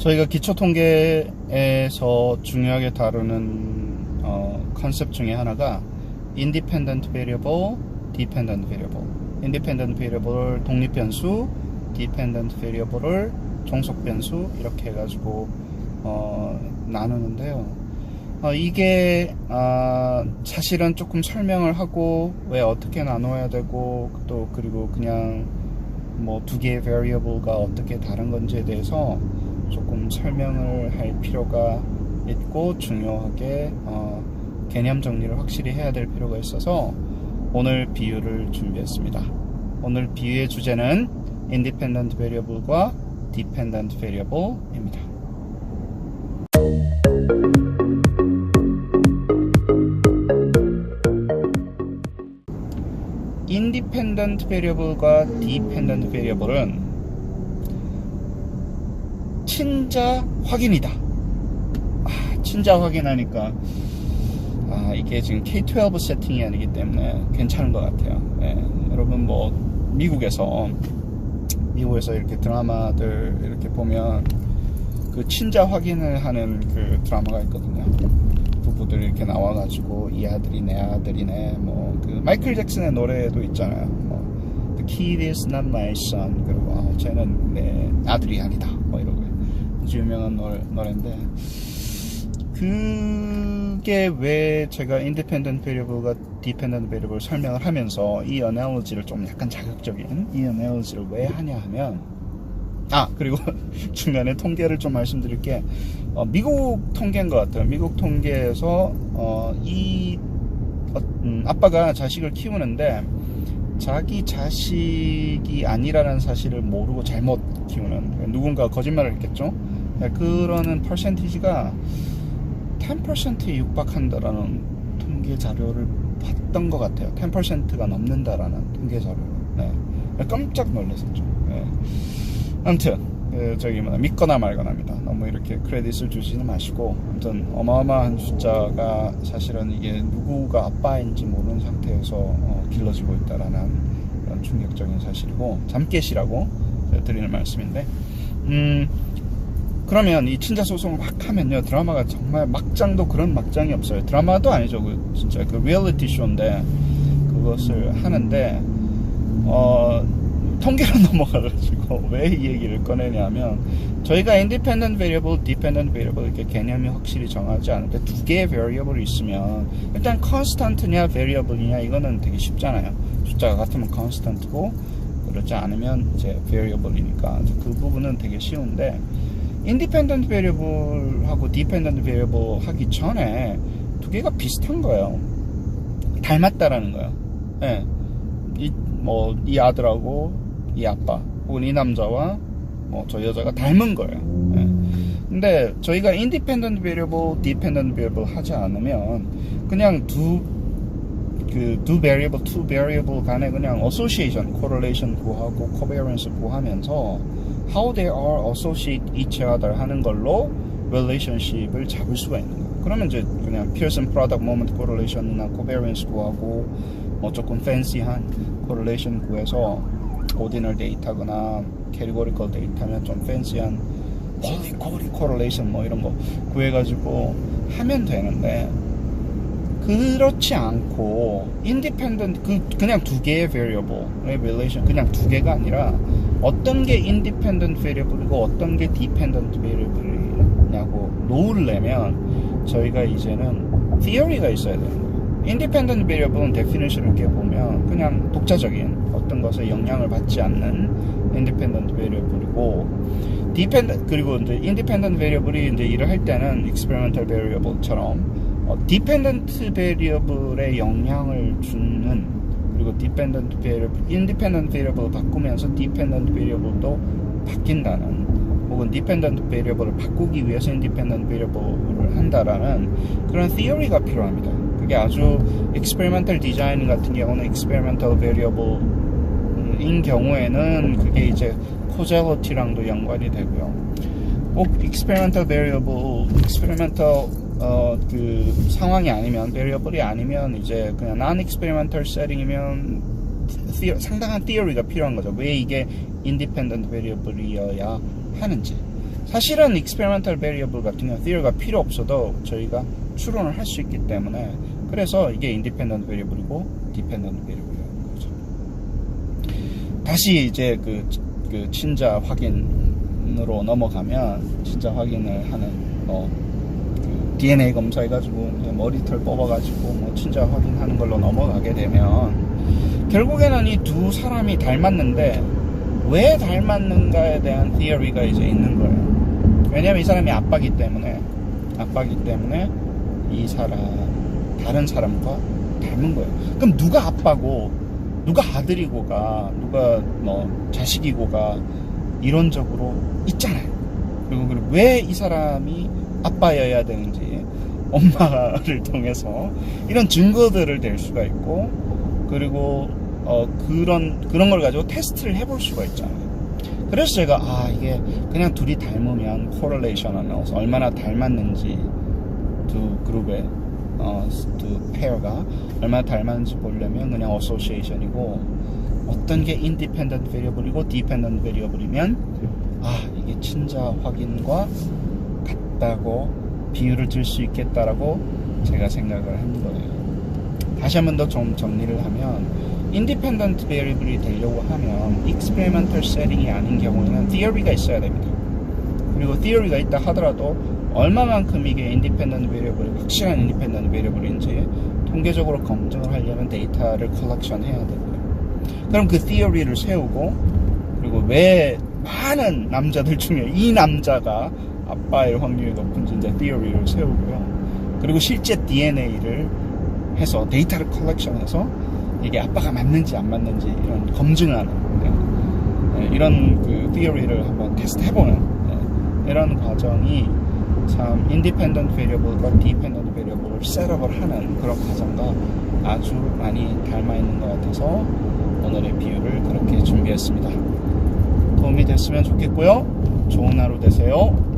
저희가 기초 통계에서 중요하게 다루는 어, 컨셉 중에 하나가 independent variable, dependent variable. independent variable을 독립 변수, dependent variable을 종속 변수 이렇게 해가지고 어, 나누는데요. 어, 이게 아, 사실은 조금 설명을 하고 왜 어떻게 나눠야 되고 또 그리고 그냥 뭐 두 개의 variable가 어떻게 다른 건지에 대해서 조금 설명을 할 필요가 있고 중요하게 어, 개념 정리를 확실히 해야 될 필요가 있어서 오늘 비유를 준비했습니다. 오늘 비유의 주제는 independent variable과 dependent variable입니다. independent variable과 dependent variable은 친자 확인이다. 아, 친자 확인하니까 아, 이게 지금 K12 세팅이 아니기 때문에 괜찮은 것 같아요. 예, 여러분 뭐 미국에서 미국에서 이렇게 드라마들 이렇게 보면 그 친자 확인을 하는 그 드라마가 있거든요. 부부들 이렇게 나와가지고 이 아들이 내 아들이네 뭐 그 마이클 잭슨의 노래도 있잖아요. 뭐 The kid is not my son 그리고 아, 쟤는 내 아들이 아니다 뭐 이러고 아주 유명한 노래, 노래 인데 그게 왜 제가 independent variable과 dependent variable 설명을 하면서 이 analogy를 좀 약간 자극적인 이 analogy를 왜 하냐 하면 아 그리고 중간에 통계를 좀 말씀드릴게 어, 미국 통계인 것 같아요. 미국 통계에서 어, 이 어, 음, 아빠가 자식을 키우는데 자기 자식이 아니라는 사실을 모르고 잘못 키우는 누군가 거짓말을 했겠죠? 네, 그러는 퍼센티지가 10%에 육박한다라는 통계 자료를 봤던 것 같아요 10%가 넘는다라는 통계 자료를 네. 깜짝 놀랐었죠 네. 아무튼 그 저기 뭐 믿거나 말거나입니다. 너무 이렇게 크레딧을 주지는 마시고 아무튼 어마어마한 숫자가 사실은 이게 누구가 아빠인지 모르는 상태에서 어, 길러지고 있다라는 그런 충격적인 사실이고 잠 깨시라고 드리는 말씀인데 음 그러면 이 친자 소송을 막 하면요 드라마가 정말 막장도 그런 막장이 없어요 드라마도 아니죠 그 진짜 그 리얼리티 쇼인데 그것을 하는데 어 통계로 넘어가가지고 왜 이 얘기를 꺼내냐면 저희가 independent variable, dependent variable 이렇게 개념이 확실히 정하지 않은데 두 개의 variable이 있으면 일단 constant냐 variable이냐 이거는 되게 쉽잖아요. 숫자가 같으면 constant고 그렇지 않으면 이제 variable이니까 그 부분은 되게 쉬운데 independent variable하고 dependent variable 하기 전에 두 개가 비슷한 거예요. 닮았다라는 거예요. 예. 이, 뭐, 이 아들하고 이 아빠 혹은 이 남자와 뭐 저 여자가 닮은 거예요. 예. 근데 저희가 independent variable, dependent variable 하지 않으면 그냥 두 그 두 variable, two variable 간에 그냥 association, correlation 구하고 covariance 구하면서 how they are associate each other 하는 걸로 relationship을 잡을 수가 있는 거예요. 그러면 이제 그냥 Pearson product moment correlation이나 covariance 구하고 뭐 조금 fancy한 correlation 구해서 오디널 데이터거나 캐리고리컬 데이터면 좀 팬시한 폴리코리 코럴레이션 뭐 이런 거 구해가지고 하면 되는데 그렇지 않고 인디펜던트 그 그냥 두 개의 variable의 relation 그냥 두 개가 아니라 어떤 게 independent variable이고 어떤 게 dependent variable이냐고 놓으려면 저희가 이제는 theory가 있어야 되는 거예요. independent variable은 definition을 이렇게 보면 그냥 독자적인 어떤 것에 영향을 받지 않는 independent variable이고 dependent 그리고 이제 independent variable이 이제 일을 할 때는 experimental variable처럼 어, dependent variable에 영향을 주는 dependent variable, independent variable 바꾸면서 dependent variable도 바뀐다는 혹은 dependent variable을 바꾸기 위해서 independent variable을 한다라는 그런 theory가 필요합니다. 그게 아주 experimental design 같은 경우는 experimental variable인 경우에는 그게 이제 causality랑도 연관이 되고요. 꼭 experimental variable, experimental 어, 그 상황이 아니면 variable이 아니면 이제 그냥 non-experimental setting이면 theory, 상당한 theory가 필요한 거죠. 왜 이게 independent variable이어야 하는지. 사실은 experimental variable 같은 경우 theory가 필요 없어도 저희가 추론을 할 수 있기 때문에 그래서 이게 independent variable이고 dependent variable이라는 거죠. 다시 이제 그, 그 친자 확인으로 넘어가면 친자 확인을 하는 뭐그 DNA 검사해가지고 머리털 뽑아가지고 뭐 친자 확인하는 걸로 넘어가게 되면 결국에는 이 두 사람이 닮았는데 왜 닮았는가에 대한 theory가 이제 있는 거예요. 왜냐면 이 사람이 아빠기 때문에 아빠기 때문에 이 사람 다른 사람과 닮은 거예요. 그럼 누가 아빠고 누가 아들이고가 누가 뭐 자식이고가 이론적으로 있잖아요. 그리고 왜 이 사람이 아빠여야 되는지 엄마를 통해서 이런 증거들을 댈 수가 있고 그리고 어 그런 그런 걸 가지고 테스트를 해볼 수가 있잖아요. 그래서 제가 아 이게 그냥 둘이 닮으면 correlation analysis 얼마나 닮았는지 두 그룹의 어, 두 페어가 얼마나 닮았는지 보려면 그냥 association이고 어떤 게 independent variable이고 dependent variable이면 아 이게 친자 확인과 같다고 비유를 들 수 있겠다라고 제가 생각을 한 거예요. 다시 한 번 더 좀 정리를 하면 independent variable이 되려고 하면 experimental setting이 아닌 경우에는 theory가 있어야 됩니다. 그리고 theory가 있다 하더라도 얼마만큼 이게 independent variable, 확실한 independent variable인지 통계적으로 검증을 하려면 데이터를 컬렉션 해야 되고요. 그럼 그 theory를 세우고 그리고 왜 많은 남자들 중에 이 남자가 아빠일 확률이 높은지 이제 theory를 세우고요. 그리고 실제 DNA를 해서 데이터를 컬렉션해서 이게 아빠가 맞는지 안 맞는지 이런 검증하는 네, 네, 이런 그 theory를 한번 테스트 해보는 네, 이런 과정이 참 independent variable과 dependent variable을 셋업을 하는 그런 과정과 아주 많이 닮아 있는 것 같아서 오늘의 비유를 그렇게 준비했습니다. 도움이 됐으면 좋겠고요. 좋은 하루 되세요.